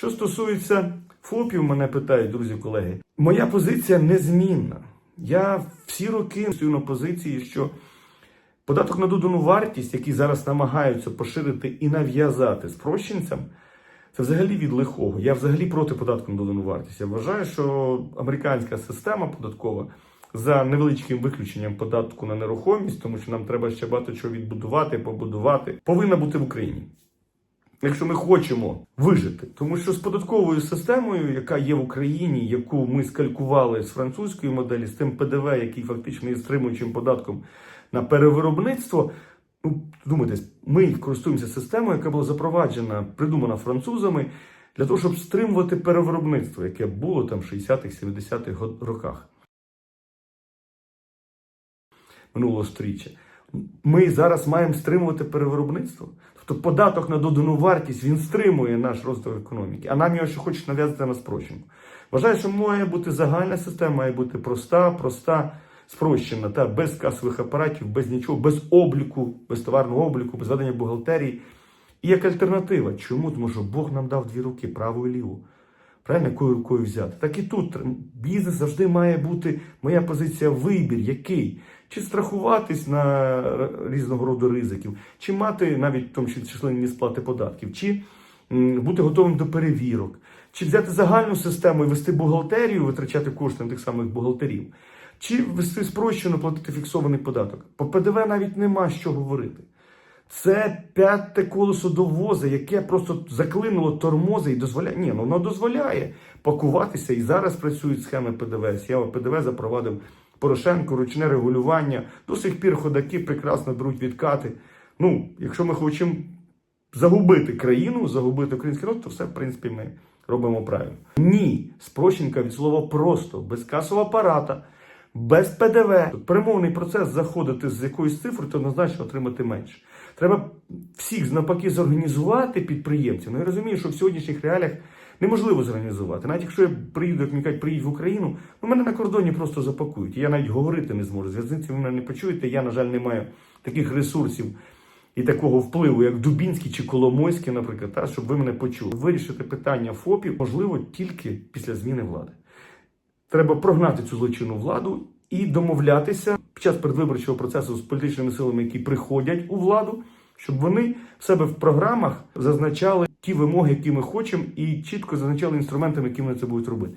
Що стосується ФОПів, мене питають, друзі, колеги, моя позиція незмінна. Я всі роки стою на позиції, що податок на додану вартість, який зараз намагаються поширити і нав'язати спрощенцям, це взагалі від лихого. Я взагалі проти податку на додану вартість. Я вважаю, що американська система податкова за невеличким виключенням податку на нерухомість, тому що нам треба ще багато чого відбудувати, побудувати, повинна бути в Україні. Якщо ми хочемо вижити, тому що з податковою системою, яка є в Україні, яку ми скалькували з французької моделі, з тим ПДВ, який фактично є стримуючим податком на перевиробництво, ну думайте, ми користуємося системою, яка була запроваджена, придумана французами для того, щоб стримувати перевиробництво, яке було там в 60-х, 70-х год- роках минулого сторіччя. Ми зараз маємо стримувати перевиробництво. Тобто податок на додану вартість він стримує наш розвиток економіки, а нам його ще хочуть нав'язати на спрощенку. Вважаю, що має бути загальна система, має бути проста, проста, спрощена, та без касових апаратів, без нічого, без обліку, без товарного обліку, без ведення бухгалтерії. І як альтернатива. Чому? Тому що Бог нам дав дві руки, праву і ліву. Правильно, якою рукою взяти? Так і тут бізнес завжди має бути моя позиція вибір, який? Чи страхуватись на різного роду ризиків, чи мати навіть в тому числі численні сплати податків, чи бути готовим до перевірок, чи взяти загальну систему і вести бухгалтерію, витрачати кошти на тих самих бухгалтерів, чи вести спрощено платити фіксований податок. По ПДВ навіть нема що говорити. Це п'яте колесо до яке просто заклинуло тормози і дозволяє. Ні, ну воно дозволяє пакуватися. І зараз працюють схеми ПДВ. Схема ПДВ запровадив Порошенко, ручне регулювання. До сих пір ходаки прекрасно беруть відкати. Ну, якщо ми хочемо загубити країну, загубити український народ, то все, в принципі, ми робимо правильно. Ні, спрощенка від слова просто, без касового апарата, без ПДВ. Перемовний процес заходити з якоюсь цифрою, то однозначно отримати менше. Треба всіх навпаки зорганізувати підприємців. Ну я розумію, що в сьогоднішніх реаліях неможливо зорганізувати. Навіть якщо я приїду, як мені кажуть, приїдь в Україну, ну мене на кордоні просто запакують. Я навіть говорити не зможу. Зв'язниці ви мене не почуєте. Я, на жаль, не маю таких ресурсів і такого впливу, як Дубінський чи Коломойський, наприклад, та, щоб ви мене почули. Вирішити питання ФОПів можливо тільки після зміни влади. Треба прогнати цю злочинну владу і домовлятися під час передвиборчого процесу з політичними силами, які приходять у владу, щоб вони в себе в програмах зазначали ті вимоги, які ми хочемо, і чітко зазначали інструментами, якими це будуть робити.